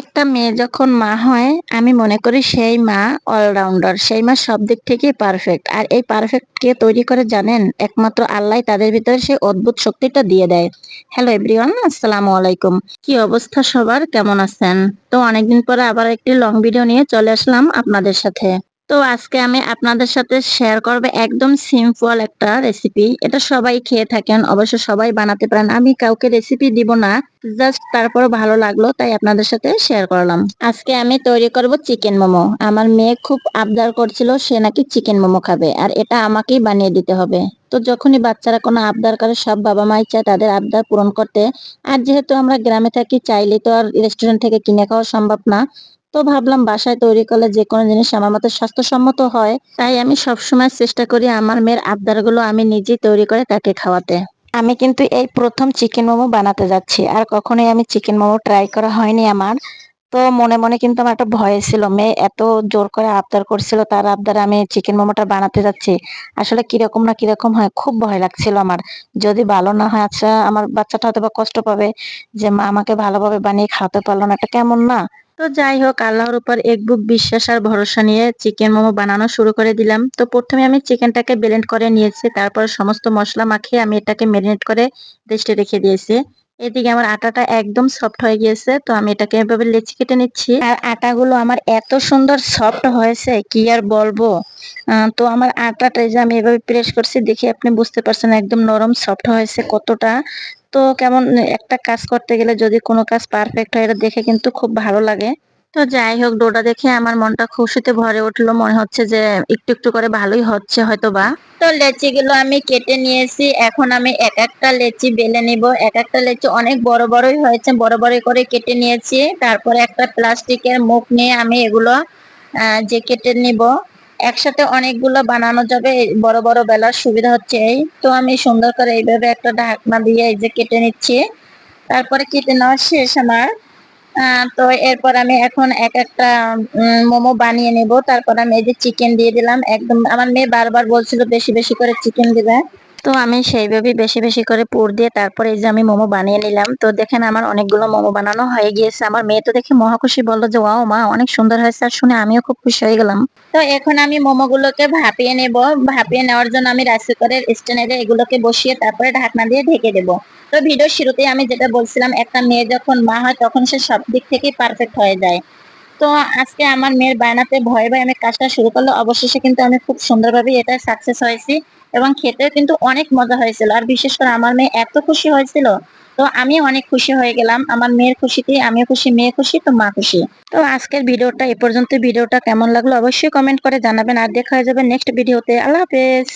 একটা মেয়ে যখন মা হয়, আমি মনে করি সেই মা অলরাউন্ডার সেই মা সব দিক থেকেই পারফেক্ট আর এই পারফেক্ট কে তৈরি করে জানেন, একমাত্র আল্লাহ তাদের ভিতরে সেই অদ্ভুত শক্তিটা দিয়ে দেয়। হ্যালো এভরিওয়ান আসসালামু আলাইকুম। কি অবস্থা সবার? কেমন আছেন? তো অনেকদিন পরে আবার একটি লং ভিডিও নিয়ে চলে আসলাম আপনাদের সাথে। তো আজকে আমি আপনাদের সাথে শেয়ার করব একদম সিম্পল একটা রেসিপি এটা সবাই খেয়ে থাকেন, অবশ্য সবাই বানাতে পারেন। আমি কাউকে রেসিপি দিব না জাস্ট তারপর ভালো লাগল, তাই আপনাদের সাথে শেয়ার করলাম। আজকে আমি তৈরি করব চিকেন মোমো। আমার মেয়ে খুব আবদার করছিল, সে নাকি চিকেন মোমো খাবে, আর এটা আমাকেই বানিয়ে দিতে হবে। তো যখনই বাচ্চারা কোনো আবদার করে, সব বাবা মাই চায় তাদের আবদার পূরণ করতে। আর যেহেতু আমরা গ্রামে থাকি চাইলে তো আর রেস্টুরেন্ট থেকে কিনে খাওয়া সম্ভব না। তো ভাবলাম বাসায় তৈরি করলে যে কোনো জিনিস আমার মতো স্বাস্থ্যসম্মত হয়। তাই আমি সবসময় চেষ্টা করি আমার মেয়ের আবদারগুলো আমি নিজেই তৈরি করে তাকে খাওয়াতে। আমি কিন্তু এই প্রথম চিকেন মোমো বানাতে যাচ্ছি, আর কখনোই আমি চিকেন মোমো ট্রাই করা হয়নি আমার। তো মনে মনে কিন্তু আমার একটা ভয় ছিল, মেয়ে এত জোর করে আবদার করছিল, তার আবদার আমি চিকেন মোমোটা বানাতে যাচ্ছি। আসলে কীরকম না কীরকম হয় খুব ভয় লাগছিল আমার। যদি ভালো না হয় আচ্ছা আমার বাচ্চাটা হয়তো বা কষ্ট পাবে যে মা আমাকে ভালোভাবে বানিয়ে খাওয়াতে পারল না, এটা কেমন না? তো যাই হোক, আল্লাহর উপর এক বুক বিশ্বাস আর ভরসা নিয়ে চিকেন মোমো বানানো শুরু করে দিলাম। তো প্রথমে আমি চিকেনটাকে ব্লেন্ড করে নিয়েছি, তারপর সমস্ত মশলা মাখিয়ে আমি এটাকে ম্যারিনেট করে রেস্টে রেখে দিয়েছি। এদিকে আমার আটাটা একদম সফট হয়ে গিয়েছে, তো আমি এটাকে এভাবে লেচি কেটে নিচ্ছি। আর আটাগুলো আমার এত সুন্দর সফট হয়েছে, কি আর বলব? তো আমার আটাটা যে আমি এভাবে প্রেস করছি, দেখে আপনি বুঝতে পারছেন একদম নরম সফট হয়েছে কতটা। তো কেমন একটা কাজ করতে গেলে যদি কোনো কাজ পারফেক্ট হয়, এটা দেখে কিন্তু খুব ভালো লাগে। তো যাই হোক ডোটা দেখে আমার মনটা খুশিতে ভরে উঠল। মনে হচ্ছে যে একটু একটু করে ভালোই হচ্ছে হয়তো বা তো লেচি গুলো আমি কেটে নিয়েছি। এখন আমি এক একটা লেচি বেলে নিব। এক একটা লেচি অনেক বড় বড়ই হয়েছে। বড় বড় করে কেটে নিয়েছি। তারপরে একটা প্লাস্টিকের মুখ নিয়ে আমি এগুলো যে কেটে নিব। একসাথে অনেকগুলো বানানো যাবে বড় বড় বেলার সুবিধা হচ্ছে এই। তো আমি সুন্দর করে এইভাবে একটা ঢাকনা দিয়ে এই যে কেটে নিচ্ছি। তারপরে কেটে নেওয়া শেষ আমার। তো এরপর আমি এখন এক একটা মোমো বানিয়ে নেব। তারপর আমি এই যে চিকেন দিয়ে দিলাম। একদম আমার মেয়ে বারবার বলছিল বেশি বেশি করে চিকেন দিবে। তো আমি সেইভাবেই বেশি বেশি করে পুর দিয়ে তারপরে এই যে আমি মোমো বানিয়ে নিলাম। তো দেখেন আমার অনেকগুলো মোমো বানানো হয়ে গিয়েছে। আমার মেয়ে তো দেখে মহা খুশি বলল যে, ওয়াও মা, অনেক সুন্দর হয়েছে। আর শুনে আমিও খুব খুশি হয়ে গেলাম। তো এখন আমি মোমোগুলোকে ভাপিয়ে নেব। ভাপিয়ে নেওয়ার জন্য আমি রাইস কুকারের স্ট্যান্ডে এগুলোকে বসিয়ে তারপরে ঢাকনা দিয়ে ঢেকে দেবো। তো ভিডিও শুরুতে আমি যেটা বলছিলাম, একটা মেয়ে যখন মা হয় তখন সে সব দিক থেকেই পারফেক্ট হয়ে যায়। তো আজকে আমার মেয়ের বায়নাতে ভয়ে ভয়ে আমি কাজটা শুরু করল। অবশেষে কিন্তু আমি খুব সুন্দরভাবে এটা সাকসেস হয়েছি এবং খেতে কিন্তু অনেক মজা হয়েছিল। আর বিশেষ করে আমার মেয়ে এত খুশি হয়েছিল। তো আমি অনেক খুশি হয়ে গেলাম। আমার মেয়ের খুশিতে, আমিও খুশি, মেয়ে খুশি, তো মা খুশি। তো আজকের ভিডিওটা এ পর্যন্ত ভিডিওটা কেমন লাগল অবশ্যই কমেন্ট করে জানাবেন। আর দেখা হয়ে যাবে নেক্সট ভিডিওতে আল্লাহ হাফেজ।